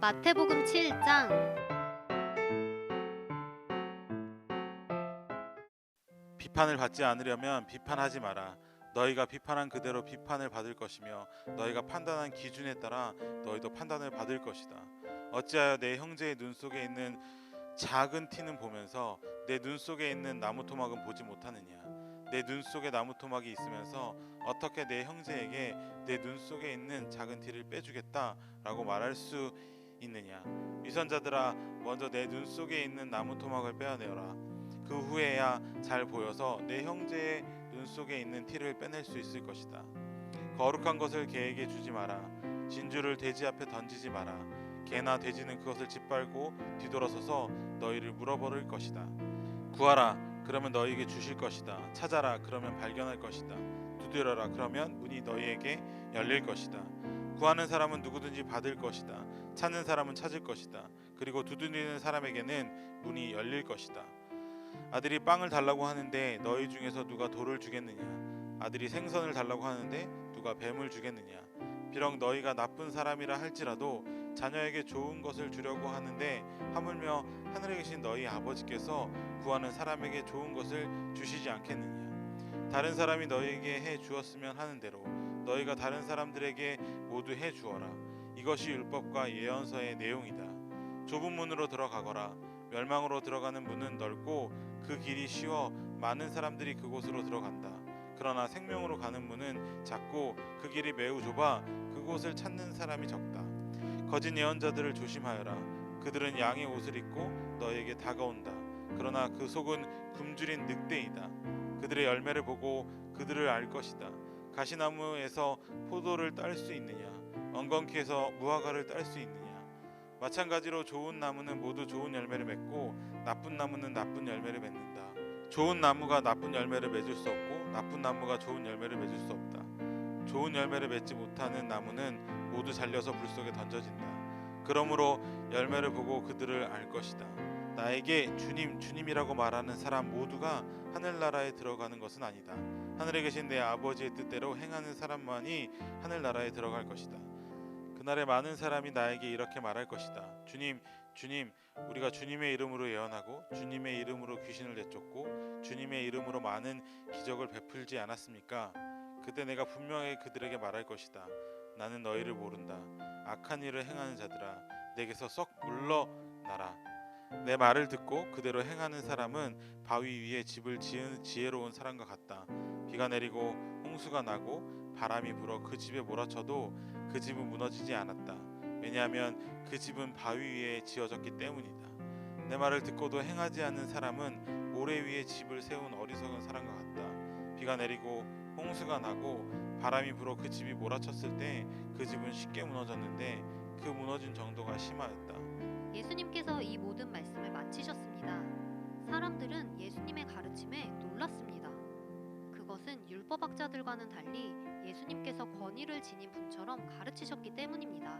마태복음 7장 비판을 받지 않으려면 비판하지 마라. 너희가 비판한 그대로 비판을 받을 것이며 너희가 판단한 기준에 따라 너희도 판단을 받을 것이다. 어찌하여 내 형제의 눈 속에 있는 작은 티는 보면서 내 눈 속에 있는 나무 토막은 보지 못하느냐? 내 눈 속에 나무 토막이 있으면서 어떻게 내 형제에게 내 눈 속에 있는 작은 티를 빼주겠다라고 말할 수 있느냐? 위선자들아, 먼저 내 눈 속에 있는 나무 토막을 빼어내어라. 그 후에야 잘 보여서 내 형제의 눈 속에 있는 티를 빼낼 수 있을 것이다. 거룩한 것을 개에게 주지 마라. 진주를 돼지 앞에 던지지 마라. 개나 돼지는 그것을 짓밟고 뒤돌아서서 너희를 물어버릴 것이다. 구하라. 그러면 너희에게 주실 것이다. 찾아라. 그러면 발견할 것이다. 두드려라. 그러면 문이 너희에게 열릴 것이다. 구하는 사람은 누구든지 받을 것이다. 찾는 사람은 찾을 것이다. 그리고 두드리는 사람에게는 문이 열릴 것이다. 아들이 빵을 달라고 하는데 너희 중에서 누가 돌을 주겠느냐? 아들이 생선을 달라고 하는데 누가 뱀을 주겠느냐? 비록 너희가 나쁜 사람이라 할지라도 자녀에게 좋은 것을 주려고 하는데 하물며 하늘에 계신 너희 아버지께서 구하는 사람에게 좋은 것을 주시지 않겠느냐? 다른 사람이 너희에게 해 주었으면 하는 대로 너희가 다른 사람들에게 모두 해 주어라. 이것이 율법과 예언서의 내용이다. 좁은 문으로 들어가거라. 멸망으로 들어가는 문은 넓고 그 길이 쉬워 많은 사람들이 그곳으로 들어간다. 그러나 생명으로 가는 문은 작고 그 길이 매우 좁아 그곳을 찾는 사람이 적다. 거짓 예언자들을 조심하여라. 그들은 양의 옷을 입고 너에게 다가온다. 그러나 그 속은 굶주린 늑대이다. 그들의 열매를 보고 그들을 알 것이다. 가시나무에서 포도를 딸 수 있느냐? 엉겅퀴에서 무화과를 딸 수 있느냐? 마찬가지로 좋은 나무는 모두 좋은 열매를 맺고 나쁜 나무는 나쁜 열매를 맺는다. 좋은 나무가 나쁜 열매를 맺을 수 없고 나쁜 나무가 좋은 열매를 맺을 수 없다. 좋은 열매를 맺지 못하는 나무는 모두 잘려서 불 속에 던져진다. 그러므로 열매를 보고 그들을 알 것이다. 나에게 주님, 주님이라고 말하는 사람 모두가 하늘나라에 들어가는 것은 아니다. 하늘에 계신 내 아버지의 뜻대로 행하는 사람만이 하늘나라에 들어갈 것이다. 그날에 많은 사람이 나에게 이렇게 말할 것이다. 주님, 주님, 우리가 주님의 이름으로 예언하고 주님의 이름으로 귀신을 내쫓고 주님의 이름으로 많은 기적을 베풀지 않았습니까? 그때 내가 분명히 그들에게 말할 것이다. 나는 너희를 모른다. 악한 일을 행하는 자들아, 내게서 썩 물러나라. 내 말을 듣고 그대로 행하는 사람은 바위 위에 집을 지은 지혜로운 사람과 같다. 비가 내리고 홍수가 나고 바람이 불어 그 집에 몰아쳐도 그 집은 무너지지 않았다. 왜냐하면 그 집은 바위 위에 지어졌기 때문이다. 내 말을 듣고도 행하지 않는 사람은 모래 위에 집을 세운 어리석은 사람과 같다. 비가 내리고 홍수가 나고 바람이 불어 그 집이 몰아쳤을 때 그 집은 쉽게 무너졌는데 그 무너진 정도가 심하였다. 예수님께 그것은 율법학자들과는 달리 예수님께서 권위를 지닌 분처럼 가르치셨기 때문입니다.